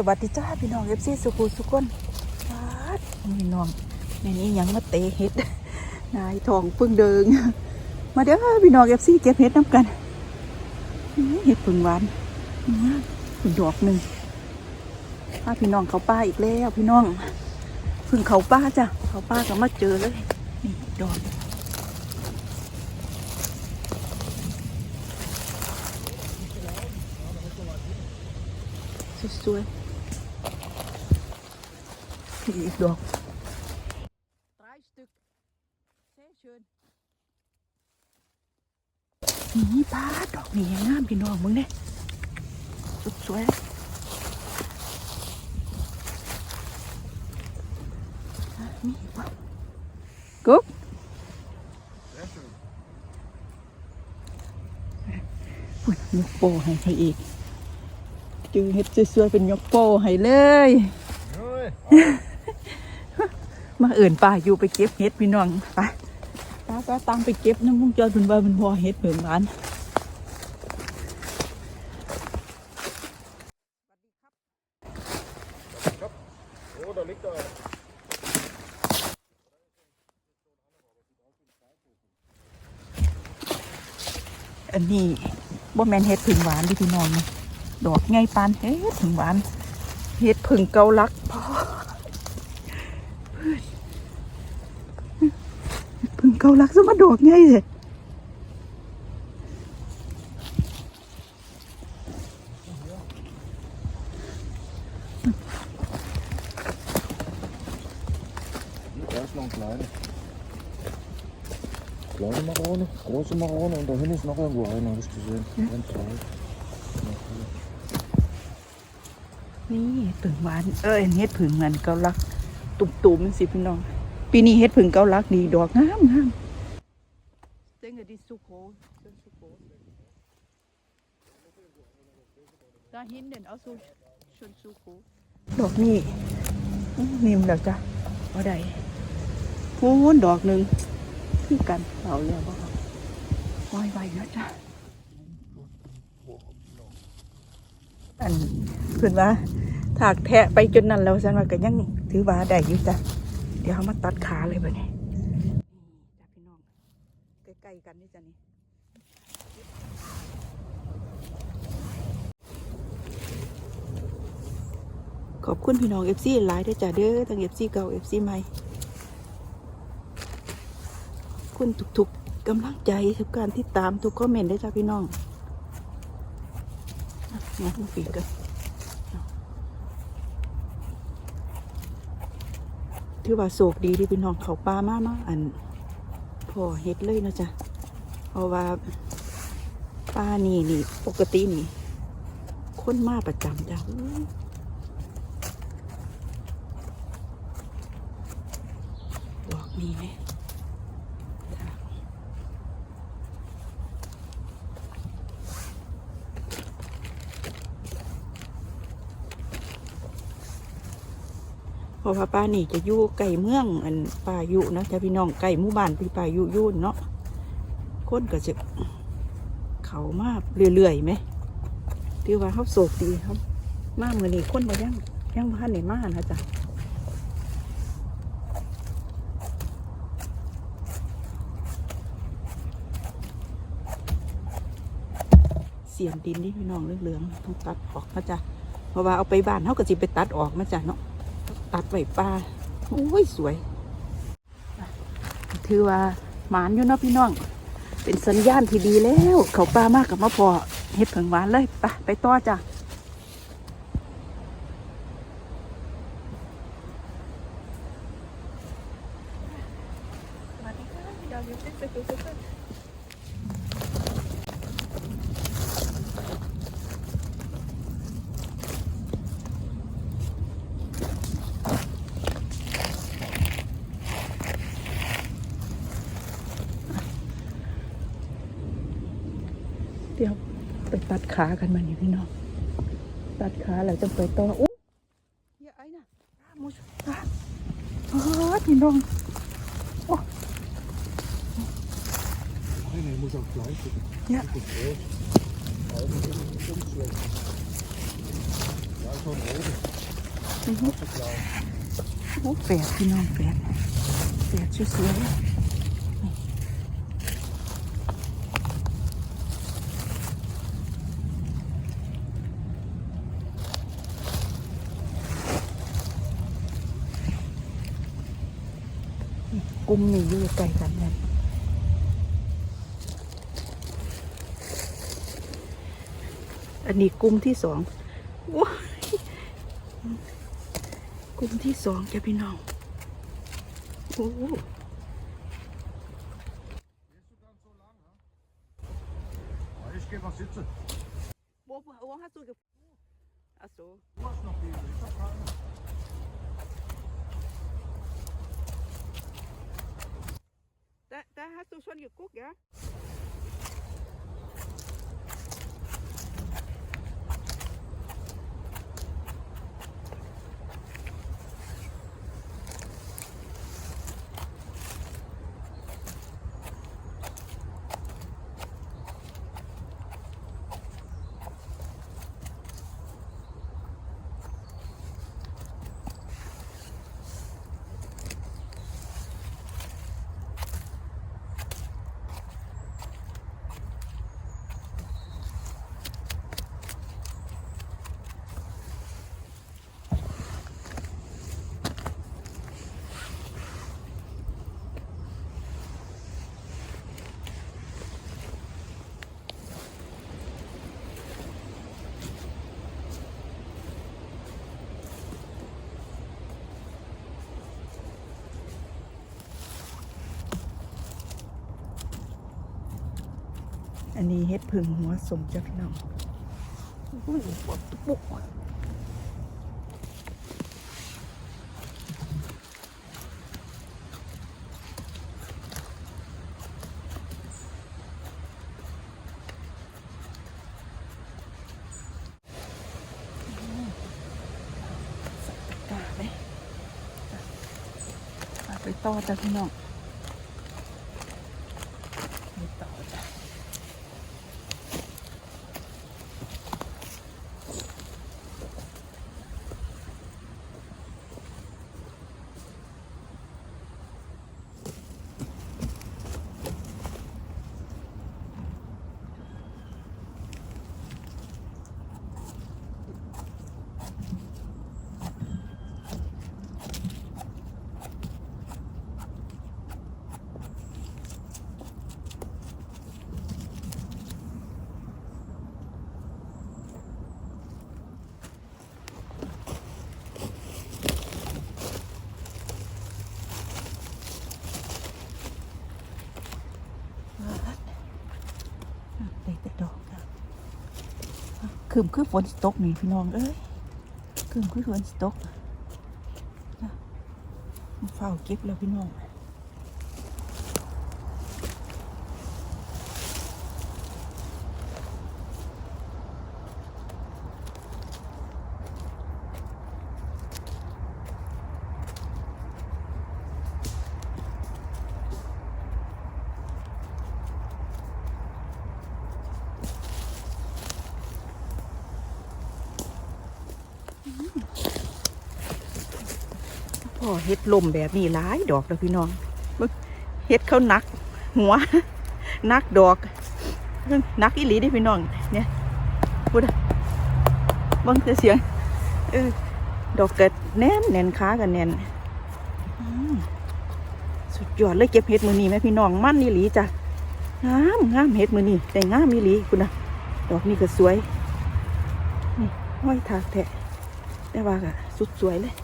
สวัสดีจ้าพี่น้องเอฟซีสุขุสุกคนปาดพี่น้องในนี้ยังมาเตะเห็ดนายทองพิ่งเดิงมาเด้อพี่น้องเอฟซีเก็บเห็ดน้ำกันเห็ดพึ่งหวานพึ่งดอกหนึ่งพาพี่น้องเขาป้าอีกแล้วพี่น้องพึ่งเขาป้าจ้ะเขาป้าก็มาเจอเลยนี่ดอกสวยๆ อีกดอก drei Stück sehr schön นี่ป้าดอกนี่ยังงามพี่น้องมึงเนี่ยสุดสวยอะนี่ป่ะกุ๊กปุ่นยกโป้ให้ให้อีกจึงเฮ็ดสวยๆเป็นยกโป้ให้เลย มาเอื่นป้าอยู่ไปเก็บเห็ดพี่น้องไปป้าก็ตามไปเก็บน้ำมุ้งจอยเป็นว่าเป็นพอเห็ดเผิงหวานอันนี้บ่แมนเห็ดผึ่งหวานดิพี่น้องดอกไงปานเฮ็ดผึ่งหวานเห็ดผึ่งเกาลักพ่อ เพึ่งเกาลักสมาดอกไงเลย Da ist noch ein kleiner. Kleine Marone, große Marone und da hinten ist noch irgendwo einer, habe ich gesehen. Ein, zwei. นี่ผึ่งหวาน เอ้ยเฮ็ดผึ่งเหมือนเกาลัก ตุ่มๆสิพี่น้อง ปีนี้เฮ็ดผึ่งเกาลักดีดอกงามงามเต็งดิสุโขสุโขดาหินเด่นเอาสูชนสุโขดอกนี่อื้อนิ่มแล้วจ้ะเอาได้โอ้ดอกหนึ่งคือกันเอาแล้วบ่เอาไว้ไว้แล้วจ้ะอันเพื่อนว่าถากแทะไปจนนั้นแล้วฉันว่าก็ยังถือว่าได้อยู่จ้ะเดี๋ยวเขามาตัดขาเลยแบบนี้จ้ะพี่น้องใกล้ๆกันนี่จ้ะนี่ขอบคุณพี่น้องเอฟซีหลายด้วยจ้ะเด้อทั้งเอฟซีเก่าเอฟซีใหม่คุณทุกๆกำลังใจทุกการที่ตามทุกคอมเมนต์ด้วยจ้ะพี่น้องมาทุกปีกัน ถือว่าโศกดีที่พี่น้องเขาป้ามากมากอันพอเฮ็ดเลยนะจ๊ะเพราะว่าป้านี่นี่ปกตินี่คนมาประจำจ้ะบอกนี้ไหมจ้ะ เพ ราะว่าป้านี่จะอยู่ไก่เมืองอันป่าอยู่นะจะพี่น้องไก่หมู่บ้านพี่ป่าอยู่ยุ่นเนาะคนก็จะเขามาเรื่อยๆไหมที่ว่าเขาโศกดีครับมาเมื่อนี้คนมายังยังบ้านไหนมานะจ๊ะเสียนดินนี่พี่น้องเหลืองๆต้องตัดออกนะจ๊ะเพราะว่าเอาไปบ้านเขาก็จะไปตัดออกมาจ้ะเนาะ ตัดไว้ปลาโอ้ยสวย ถือว่าหมานอยู่เนาะพี่น้อง เป็นสัญญาณที่ดีแล้ว เขาปลามากกับมะพอเฮ็ดเผิงหวานเลยไปไปต่อจ้ะสวัสดีค่ะเดี๋ยวเดี๋ยวไปดูกัน เดี๋ยวไปตัดขากันมานี่พี่น้อง ตัดขาแล้วจะไปต่ออู้อย่าไอ้น่ะมูชอะเฮ้ยพี่น้อง Einer muss auch gleich. Ja. Das ist groß. Augen sind ganz schlecht. Ja, schon rot. อือฮึโอ้แปดพี่น้องแปดแปดสวยๆเลยนี่นี่ กลุ่มนี่อยู่ใกล้กันเลยอันนี้กลุ่มที่สองว้ายกลุ่มที่สองจ้ะพี่น้องโอ้โอ้โห ฮัสซูกับอาโอันนี้เฮ็ดผึ่งหัวสมจ้ะพี่น้องอุ้ยปวดปุกกาไปต่อจ้ะพี่น้อง คืมคือฝนสตกนี่พี่น้องเอ้ยคืมคือฝนสตกนะมาเฝ้าเก็บแล้วพี่น้อง พ่อเฮ็ดลมแบบนี้หลายดอกแล้วพี่น้องเฮ็ดเขานัก หัวนักดอกนักอีหลีด้พี่น้องเนี่ยพูดอะบิ่งแต่เสียงเออดอกเกิดแน่นแน่นขากันแน่นสุดยอดเลยเก็บเห็ดมือนี้ไหมพี่น้องมั่นอีหลีจ้ะงามงามเห็ดมือนี้แต่งามอีหลีคุณนะดอกนี้ก็สวยนี่ห้อยทากแทะ แต่ว่าก็สุดสวยเลย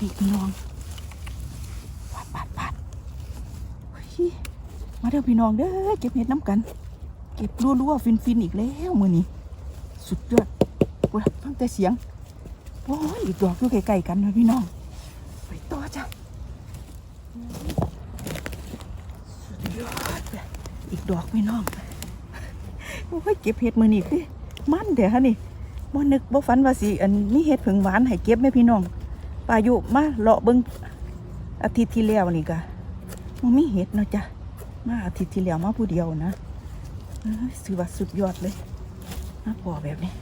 ดอกนี่พี่น้องปาดปาดปาดมาเด้อพี่น้องเด้อเก็บเห็ดน้ำกัน เก็บรัวๆฟินๆอีกแล้วมือนี้สุดยอดกูฟังแต่เสียงอ้ยอีกดอกอยู่ใกล้ๆกันนะพี่น้องไปต่อจ้ะสุดยอดเลยอีกดอกพี่น้องโอ้ยเก็บเห็ดมือนี่คือ มันเดี๋ยวฮะนี่บ่นึกบ่ฝันว่าสิอันมีเห็ดผึ่งหวานให้เก็บไหมพี่น้อง ปลายุมาเลาะเบิ่งอาทิตย์ที่แล้วนี่กะมันไมีเห็ดเนาะจ้ะมาอาทิตย์ที่แล้วมาผู้เดียวนะสือว่าสุดยอดเลยมาพอแบบนี้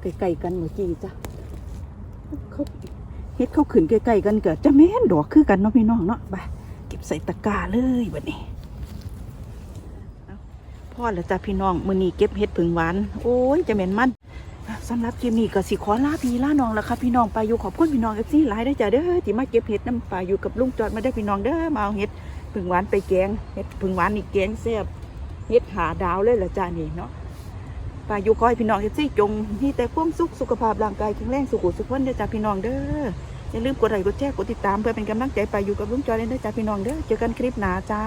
ใกล้ๆกันเมื่อกี้จ้ะเขาเห็ดเขาขึ้นใกล้ๆกันเก็จะแม่นดอกคือกันเนาะพี่น้องเนาะไปเก็บใส่ตะกร้าเลยบัดนี้พ่อแล้วจ้ะพี่น้องมื้อนี้เก็บเห็ดผึ่งหวานโอ้ยจะเหม็นมันอะ สำหรับคลิปนี้ก็สิขอลาพี่ลาน้องแล้วค่ะพี่น้องปาอยู่ขอบคุณพี่น้องเอฟซีหลายได้จ้ะเด้อที่มาเก็บเห็ดน้ำปลาอยู่กับลุงจอดมาได้พี่น้องเด้อมาเอาเห็ดผึ่งหวานไปแกงเห็ดผึ่งหวานนี่แกงแซ่บเห็ดหาดาวเลยละจ้านี่เนาะปาอยู่ขอให้พี่น้องเอฟซีจงมีแต่ความสุขสุขภาพร่างกายแข็งแรงสุขสุขวันเด้อจ้าพี่น้องเด้ออย่าลืมกดไลค์กดแชร์กดติดตามเพื่อเป็นกำลังใจไปอยู่กับลุงจอยเด้อจ้าพี่น้องเด้อเจอกันคลิปหน้าจ้า